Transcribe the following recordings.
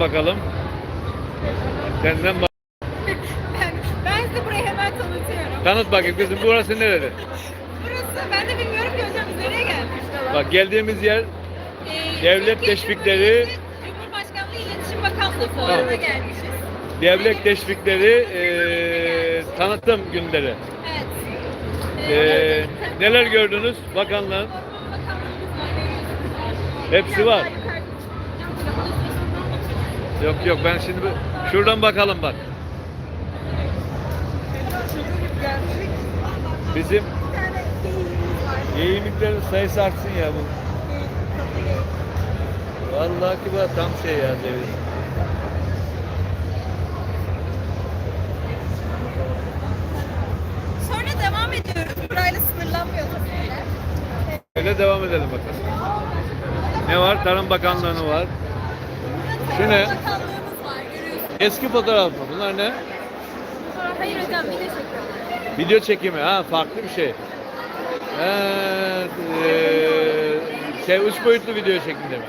Bakalım. Senden bak. Ben, ben size burayı hemen tanıtıyorum. Tanıt bakayım kızım burası nerede? Burası ben de bilmiyorum ki hocam biz nereye geldik? Bak geldiğimiz yer Ee, Devlet Türkiye teşvikleri- Cumhuriyeti Cumhurbaşkanlığı İletişim Bakanlığı fuarına Tamam. gelmişiz. devlet teşvikleri eee, tanıtım günleri. Evet. Eee, neler gördünüz bakanlığın? Hepsi var. Yok yok ben şimdi şuradan bakalım bak. Bizim eğilimliklerin sayısı artsın ya bu. Vallahi ki bu tam şey ya Ceviz. Sonra devam ediyoruz. Burayla sınırlanmıyor tabii. Öyle devam edelim bakalım. Ne var? Tarım Bakanlığı'nı var. Şu ne? Bakanlığımız var görüyorsunuz. Eski fotoğraf mı? Bunlar ne? Hayır hocam de çekiyorlar. Video çekimi. Ha farklı bir şey. Evet. eee, şey üç boyutlu video şeklinde mi?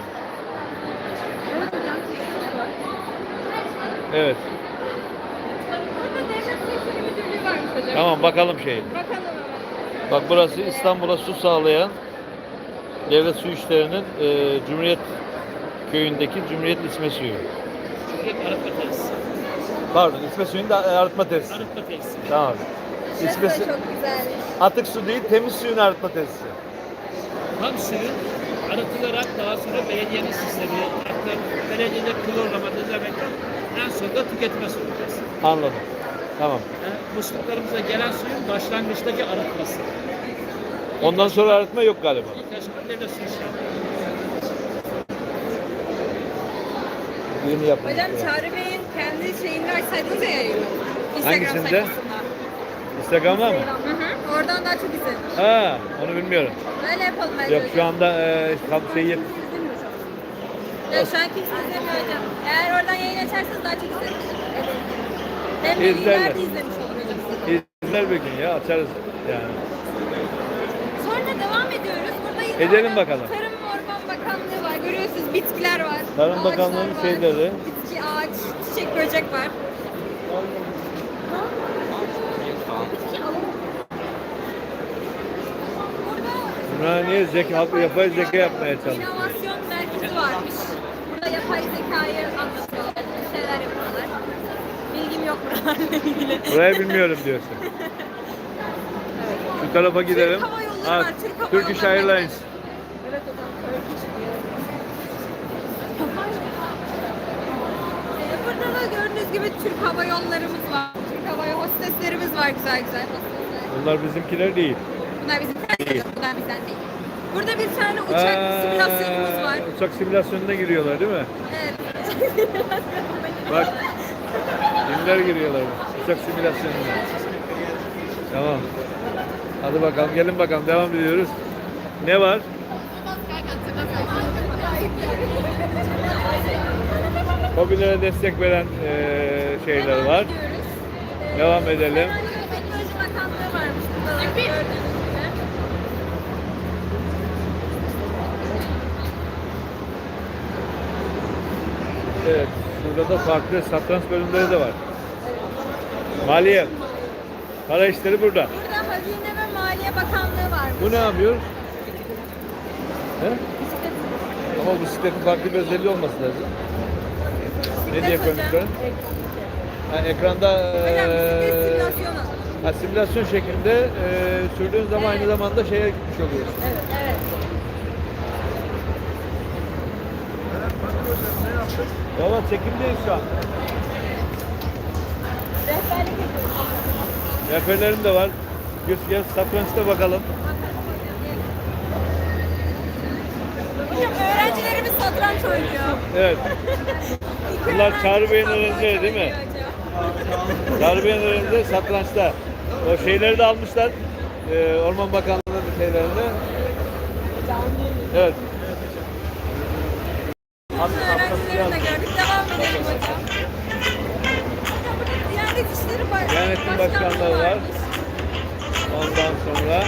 Evet. Burada devlet sektörü müdürlüğü varmış hocam. Tamam bakalım şeyi. Bakalım. Bak burası İstanbul'a su sağlayan devlet su işlerinin eee, Cumhuriyet köyündeki Cumhuriyet İçme Suyu. Cumhuriyet Arıtma Tesisi. Pardon İçme Suyu'nun da arıtma tesisi. Arıtma Tesisi. Tamam. Şurası İçme da su- çok güzelmiş. atık su değil temiz suyun arıtma tesisi. Ham suyun arıtılarak daha sonra belediyenin sistemi, hatta belediyede klorlama, dezenfekte en sonunda tüketime sunulacağız. Anladım. Tamam. Yani musluklarımıza gelen suyun başlangıçtaki arıtması. Ondan sonra arıtma yok galiba. İlk aşamada devlet su işlemi. Düğünü yapın. Hocam Çağrı Bey'in kendi şeyini açsaydınız ya yayını. Instagram Hangisinde? sayfasında. Instagram'da mı? Hı hı. Oradan daha çok izlenir. Ha, onu bilmiyorum. Öyle yapalım bence Yok şu hocam. anda e, tam şeyi Ya şu an kimse izlemiyor hocam. Eğer oradan yayın açarsanız daha çok izlenir. Hem İzlerler. de izlemiş olur hocam. izler bir gün ya açarız yani. Sonra devam ediyoruz. Burada Edelim bakalım. Tarım ve Orman Bakanlığı. Görüyorsunuz bitkiler var. Tarım ağaçlar Bakanlığı'nın var. şeyleri. Bitki, ağaç, çiçek, böcek var. Burada Ümraniye zeka, yapay zeka yapmaya çalışıyor. İnovasyon merkezi varmış. Burada yapay zekayı anlatıyorlar. Şeyler yapıyorlar. Bilgim yok buralarla ilgili. Burayı bilmiyorum diyorsun. Şu tarafa gidelim. Hava Yolları var, Türk Hava Turkish Yolları'na Airlines. Evet hocam. Burada da gördüğünüz gibi Türk Hava Yollarımız var. Türk Hava hosteslerimiz var güzel güzel hostesler. Bunlar bizimkiler değil. Bunlar bizim değil. Bunlar bizden değil. Burada bir tane uçak Aa, simülasyonumuz var. Uçak simülasyonuna giriyorlar değil mi? Evet. Bak. Kimler giriyorlar uçak simülasyonuna. Tamam. Hadi bakalım gelin bakalım devam ediyoruz. Ne var? Hobilere destek veren eee, şeyler var. Devam edelim. Sanayi ve Teknoloji Bakanlığı varmış burada da gördüğünüz gibi. Evet. Şurada da farklı satranç bölümleri de var. Maliye. Para işleri burada. Burada Hazine ve Maliye Bakanlığı varmış. Bu ne yapıyor? He? Ama bu bisikletin farklı bir özelliği olması lazım. Ne diye koymuşlar? Ha, ekranda ha, simülasyon şeklinde eee sürdüğün zaman aynı zamanda şeye gitmiş oluyorsun. Evet. Evet. Valla çekimdeyiz şu an. Rehberlik yapıyoruz. Rehberlerim de var. Göz gel satrançta bakalım. Hocam öğrencilerimiz satranç oynuyor. Evet. Bunlar Çağrı Bey'in öğrencileri değil mi? hocam. Darbeyen önünde satrançta. O şeyleri de almışlar. Eee Orman Bakanlığı'nın şeylerini. Evet. Öğrencilerini de gördük. Devam edelim hocam. Diyanet İşleri. Diyanet'in başkanları var. Ondan sonra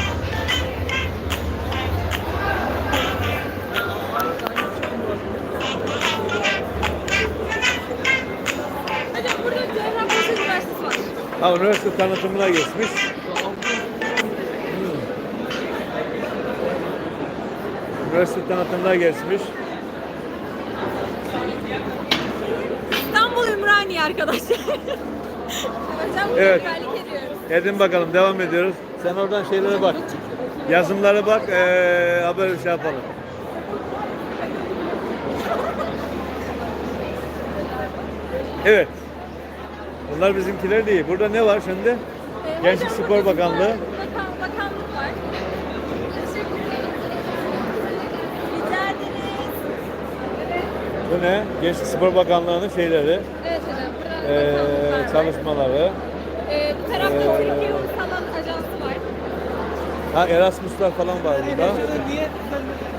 Ha, üniversite tanıtımına geçmiş. Üniversite tanıtımına geçmiş. İstanbul Ümraniye arkadaşlar. Hocam Evet. Edin bakalım devam ediyoruz. Sen oradan şeylere bak. Yazımlara bak. Ee, haber şey yapalım. Evet. Bunlar bizimkiler değil. Burada ne var şimdi? Ee, Gençlik hocam Spor Bakanlığı. Bakan, bakanlık var. Rica ederiz. Bu ne? Gençlik Spor Bakanlığı'nın şeyleri, Evet hocam. Burada ee, çalışmaları. Ee, bu tarafta Ee, Türkiye Ulusal Ajansı var. Ha Erasmus'lar falan var burada.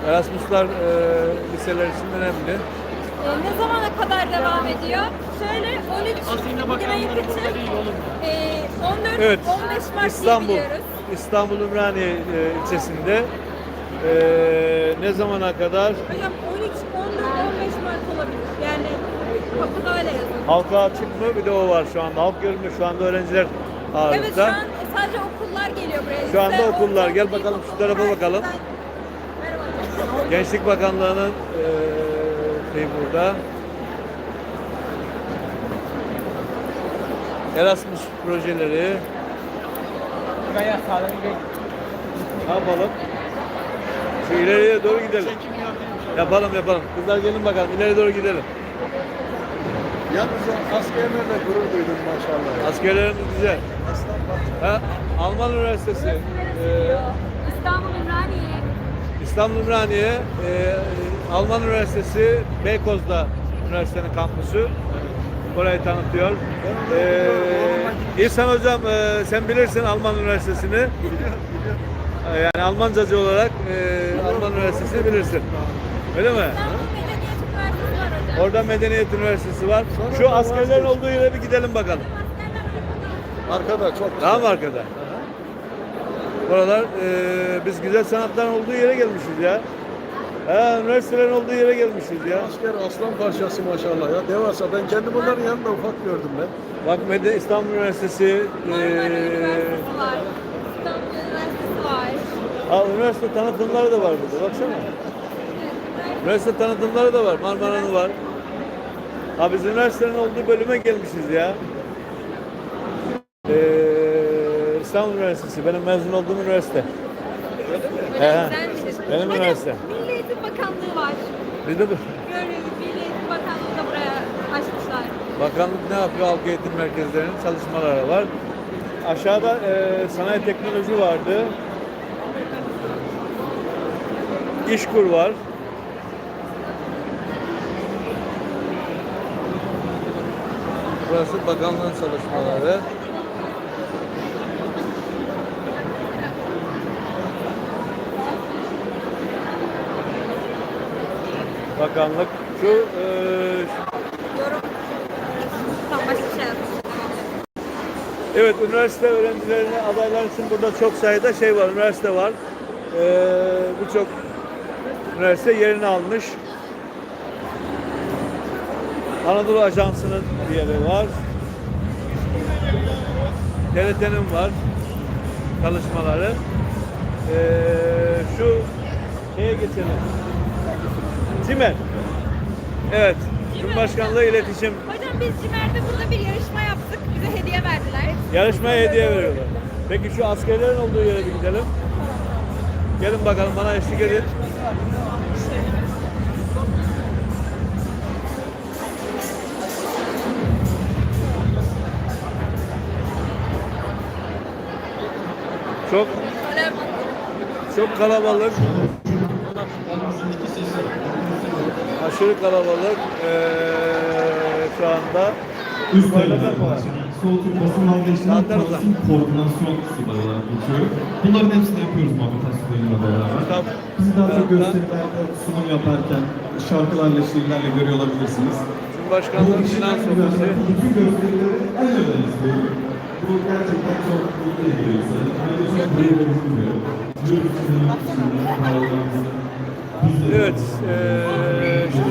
Erasmus'lar e, liseler için önemli. Ee, ne zamana kadar devam ediyor? Şöyle 13 Hazine Bakanları burada değil oğlum. e, 14 Evet. 15 Mart İstanbul. İstanbul Ümraniye e, ilçesinde e, ne zamana kadar Hocam 13 14 15 Mart olabilir. Yani kapıda öyle yazıyor. halka açık mı? Bir de o var şu anda. Halk görünmüyor. Şu anda öğrenciler ağırlıkta. Evet şu an sadece okullar geliyor buraya. Şu anda okullar. Gel bakalım şu tarafa bakalım. Merhaba. Gençlik Bakanlığı'nın e, şey burada. Erasmus projeleri. Buraya sağdan Ne yapalım? Şu ileriye doğru gidelim. Yapalım yapalım. Kızlar gelin bakalım. İleri doğru gidelim. Yalnız askerlerle gurur duydum maşallah. Askerlerimiz güzel. Aslan. Ha, Alman Üniversitesi. Ee, İstanbul Ümraniye. İstanbul Ümraniye, e, Alman Üniversitesi Beykoz'da üniversitenin kampüsü. Orayı tanıtıyor. Ee, İhsan Hocam e, sen bilirsin Alman Üniversitesi'ni. E, Yani Almancacı olarak e, Alman Üniversitesi'ni bilirsin. Öyle mi? Orada Medeniyet Üniversitesi var. Şu askerlerin olduğu yere bir gidelim bakalım. Arkada çok güzel. Tamam arkada? Buralar e, biz güzel sanatların olduğu yere gelmişiz ya. Ha, üniversitelerin olduğu yere gelmişiz ya. Asker aslan parçası maşallah ya. Devasa. Ben kendi bunların yanında ufak gördüm ben. Bak Mede İstanbul Üniversitesi, Marmara e, Üniversitesi var. İstanbul Üniversitesi var. ha, üniversite tanıtımları da var burada. Baksana. Üniversite tanıtımları da var. Marmara'nın var. Ha biz üniversitenin olduğu bölüme gelmişiz ya. Ee, İstanbul Üniversitesi. Benim mezun olduğum üniversite. He, he. Güzelmiş. Benim Hocam, üniversite. Milli Eğitim Bakanlığı var. Bir de bu. Görüyoruz Milli Eğitim Bakanlığı da buraya açmışlar. Bakanlık ne yapıyor? Halk eğitim merkezlerinin çalışmaları var. Aşağıda e, sanayi teknoloji vardı. İşkur var. Burası bakanlığın çalışmaları. Bakanlık şu e, Yorum. Başka şey. Evet, üniversite öğrencilerine, adaylar için burada çok sayıda şey var, üniversite var. Ee, Birçok üniversite yerini almış. Anadolu Ajansı'nın bir yeri var. TRT'nin var çalışmaları. Ee, şu şeye geçelim. Cimer. Evet, Cumhurbaşkanlığı İletişim Hocam biz Cimer'de burada bir yarışma yaptık. Bize hediye verdiler. Yarışmaya hediye veriyorlar. Peki şu askerlerin olduğu yere bir gidelim. Gelin bakalım bana eşlik edin. Çok çok kalabalık. Aşırı kalabalık ee, şu anda. Üst mi var? Soğutup basın uzak. basın koordinasyon subayı olarak geçiyor. Bunların hepsini yapıyoruz Muhammed Hasbey'inle beraber. Kitap, Bizi daha çok gösterilerde sunum yaparken şarkılarla, şiirlerle görüyor olabilirsiniz. Cumhurbaşkanlığı Ofisi. tarafı bütün gösterileri en önden izliyorum. Bu gerçekten çok mutlu ediyor insanı. Ayrıca paralarınızı. Biz de Evet, şimdi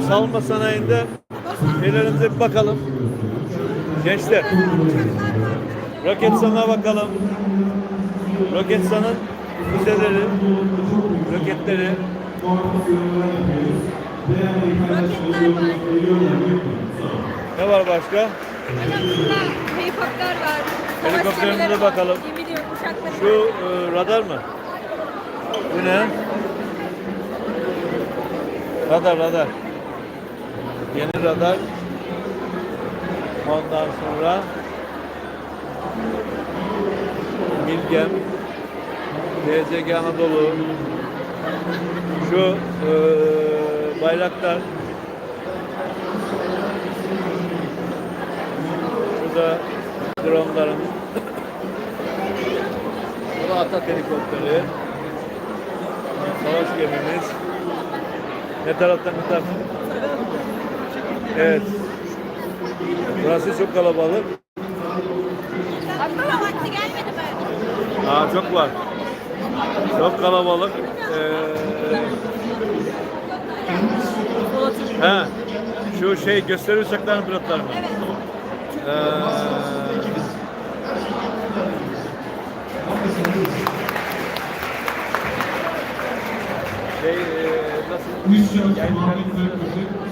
savunma sanayinde şeylerimize bir bakalım. Gençler, Roketsan'a bakalım. Roketsan'ın füzeleri, roketleri, ne var başka? Helikopter var. Helikopterimize bakalım. Şu e, radar mı? Bu ne? Radar, radar. Yeni radar. Ondan sonra Bilgem, DCG Anadolu, şu e, bayraktar, şurada dronların, bu da atak helikopteri, savaş gemimiz, ne taraftan ne taraftan? Evet. Burası çok kalabalık. Aslında vakti gelmedi mi? Aa çok var. Çok kalabalık. Ee, he, şu şey gösteri uçaklarının pilotları mı? Ee, şey, e, nasıl? Üst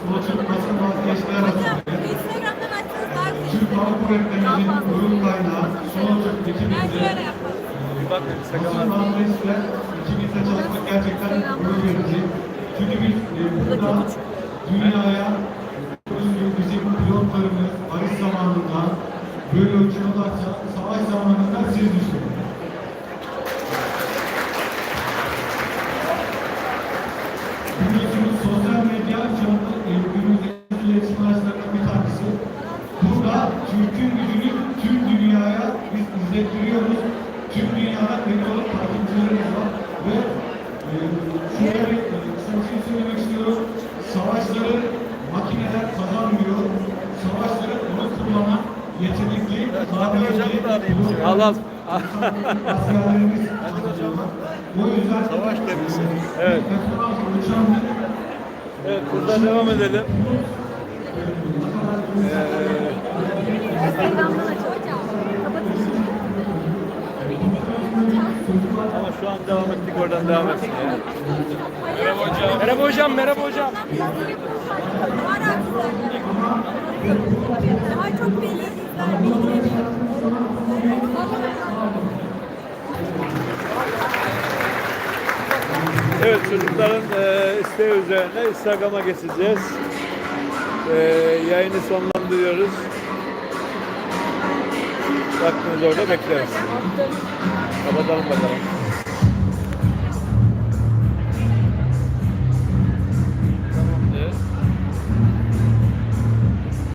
Sonuçta basın vazgeçtiler Hocam Instagram'dan açsanız daha güzel. Türk Hava Kuvvetleri'nin oyun kaynağı Sonuçta Ben 2000'de şöyle yapalım. Bir bak basın anlayışla ikimizde çalışmak gerçekten gurur verici. Çünkü biz e, burada dünyaya özgür bizim pilotlarımız barış zamanında böyle uçuyorlarsa savaş zamanında Türk'ün gücünü tüm dünyaya biz izlettiriyoruz. Tüm dünyada olup takipçilerimiz var. Ve e, şöyle bir e, kısa şey söylemek istiyorum. Savaşları makineler kazanmıyor. Savaşları onu kullanan yetenekli, kabiliyetli, Al al. askerlerimiz kazanıyorlar. O yüzden savaş gemisi. Evet. uçan Evet, burada devam edelim. Ama şu an devam ettik, oradan devam etsin. ya. Merhaba hocam. Merhaba hocam, merhaba hocam. Daha çok. Evet, çocukların e, isteği üzerine Instagram'a geçeceğiz. E, yayını sonlandırıyoruz. Vaktiniz orada bekleriz. Kapatalım bakalım.